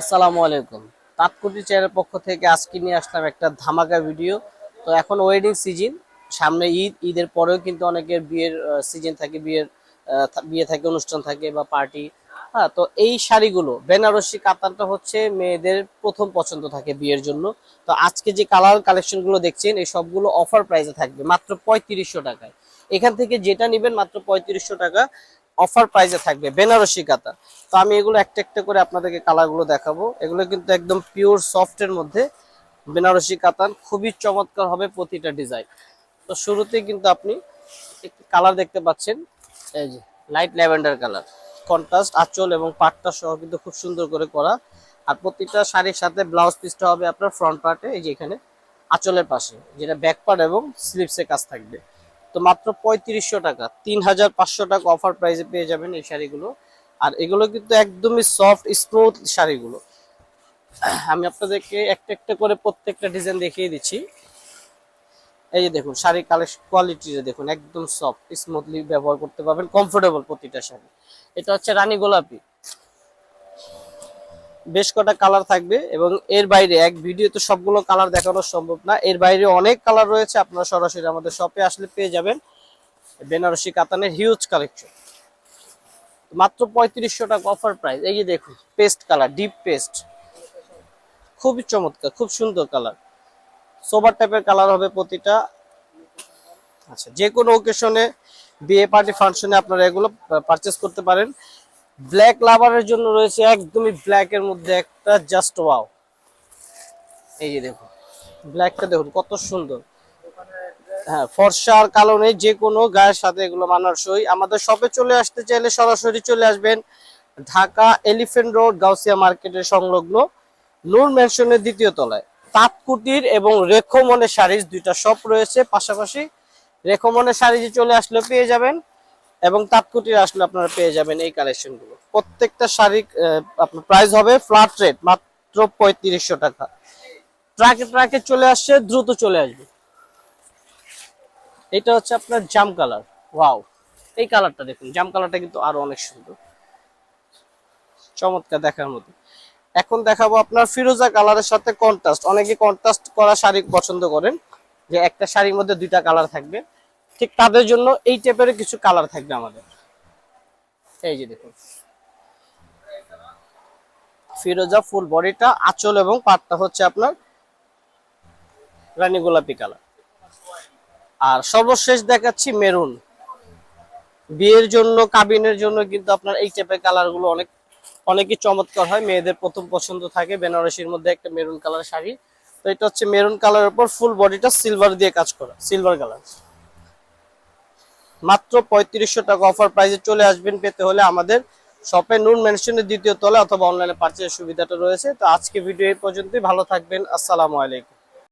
আসসালামু আলাইকুম। তাৎকুটি চেয়ারের পক্ষ থেকে আজকে নিয়ে আসলাম একটা ধামাকা ভিডিও। তো এখন ওয়েডিং সিজন সামনে ঈদ, ঈদের পরেও কিন্তু অনেকের বিয়ের সিজন থাকে, বিয়ের বিয়ে থাকে, অনুষ্ঠান থাকে বা পার্টি হ্যাঁ তো এই শাড়িগুলো, বেনারসি কাতানটা হচ্ছে মেয়েদের প্রথম পছন্দ থাকে বিয়ের জন্য। তো আজকে যে কালার কালেকশনগুলো দেখছেন, এই সবগুলো অফার প্রাইসে থাকবে মাত্র পঁয়ত্রিশশো টাকায়। এখান থেকে যেটা নেবেন মাত্র পঁয়ত্রিশশো টাকা। অফার প্রাইসে থাকবে, বেনারসি কাতা তো আমি এগুলো একটা একটা করে আপনাদেরকে কালারগুলো দেখাবো। এগুলো কিন্তু একদম পিওর সফটের মধ্যে বেনারসি কাতান খুবই চমৎকার হবে প্রতিটা ডিজাইন তো শুরুতেই কিন্তু আপনি একটি কালার দেখতে পাচ্ছেন, এই যে লাইট ল্যাভেন্ডার কালার কন্ট্রাস্ট আঁচল এবং পাটটা সহ কিন্তু খুব সুন্দর করে করা। আর প্রতিটা শাড়ির সাথে ব্লাউজ পিসটা হবে আপনার ফ্রন্ট পার্টে এই যে এখানে আঁচলের পাশে, যেটা ব্যাক পার্ট এবং স্লিপসে কাজ থাকবে। তো মাত্র পঁয়ত্রিশশো টাকা। তিন হাজার পাঁচশো টাকা অফার প্রাইসে পেয়ে যাবেন এই শাড়িগুলো। আর এগুলো কিন্তু একদমই সফট স্মুথ শাড়িগুলো। আমি আপনাদেরকে একটা একটা করে প্রত্যেকটা ডিজাইন দেখিয়ে দিচ্ছি। এই যে দেখুন শাড়ি কালেকশন কোয়ালিটি দেখুন, একদম সফট স্মুথলি ব্যবহার করতে পারবেন কমফোর্টেবল প্রতিটা শাড়ি। এটা হচ্ছে রানী গোলাপি। বেশ কটা কালার থাকবে এবং এর বাইরে এক ভিডিওতে সবগুলো কালার দেখানো সম্ভব না। এর বাইরে অনেক কালার রয়েছে, আপনারা সরাসরি আমাদের শপে আসলে পেয়ে যাবেন। বেনারসি কাতানের হিউজ কালেকশন মাত্র পঁয়ত্রিশশো টাকা অফার প্রাইস এই যে দেখুন পেস্ট কালার ডিপ পেস্ট খুবই চমৎকার, খুব সুন্দর কালার সোবার টাইপের কালার হবে প্রতিটা। আচ্ছা যে কোনো ওকেশনে বিয়ে পার্টি ফাংশনে আপনারা এগুলো পারচেস করতে পারেন। ব্ল্যাক লাভারের জন্য রয়েছে একদমই ব্ল্যাক এর মধ্যে একটা জাস্ট ওয়াও এই যে দেখুন ব্ল্যাকটা দেখুন, কত সুন্দর। হ্যাঁ ফর্সা আর কালো নেই, যে কোনো গায়ের সাথে এগুলো মানানসই। আমাদের শপে চলে আসতে চাইলে সরাসরি চলে আসবেন ঢাকা এলিফেন্ট রোড গাউসিয়া মার্কেটের সংলগ্ন নূর ম্যানশনের দ্বিতীয় তলায়। তাঁতকুটির এবং রেখমনের শাড়িজ দুইটা শপ রয়েছে। পাশাপাশি রেখমনের শাড়িজে চলে আসলে পেয়ে যাবেন। এবং তাঁতকুটির আসলে আপনারা পেয়ে যাবেন এই কালেকশনগুলো প্রত্যেকটা শাড়ি আপনার প্রাইস হবে ফ্ল্যাট রেট মাত্র পঁয়ত্রিশশো টাকা। ট্রাকে ট্রাকে চলে আসছে, দ্রুত চলে আসবে। এটা হচ্ছে আপনার জাম কালার ওয়াও এই কালারটা দেখুন, জাম কালারটা কিন্তু আরও অনেক সুন্দর। চমৎকার দেখার মতো। এখন দেখাবো আপনার ফিরোজা কালারের সাথে কন্ট্রাস্ট অনেকে কন্ট্রাস্ট করা শাড়ি পছন্দ করেন, যে একটা শাড়ির মধ্যে দুইটা কালার থাকবে। ঠিক তাদের জন্য এই টাইপের কিছু কালার থাকবে আমাদের। এই যে দেখুন। ফিরোজা ফুল বডিটা, আঁচল এবং পাটটা হচ্ছে আপনার রানী গোলাপি কালার আর সর্বশেষ দেখাচ্ছি মেরুন। বিয়ের জন্য, কাবিনের জন্য কিন্তু আপনার এই টাইপের কালারগুলো অনেক, অনেকই চমৎকার হয়। মেয়েদের প্রথম পছন্দ থাকে বেনারসির মধ্যে একটা মেরুন কালার শাড়ি। তো এটা হচ্ছে মেরুন কালারের উপর ফুল বডিটা সিলভার দিয়ে কাজ করা সিলভার কালার মাত্র পঁয়ত্রিশশো টাকা অফার প্রাইসে চলে আসবেন পেতে হলে আমাদের শপে নুন মেনশনের দ্বিতীয় তলে অথবা অনলাইনে পার্চেসের সুবিধাটা রয়েছে। তো আজকে ভিডিও এই পর্যন্তই। ভালো থাকবেন। আসসালামু আলাইকুম।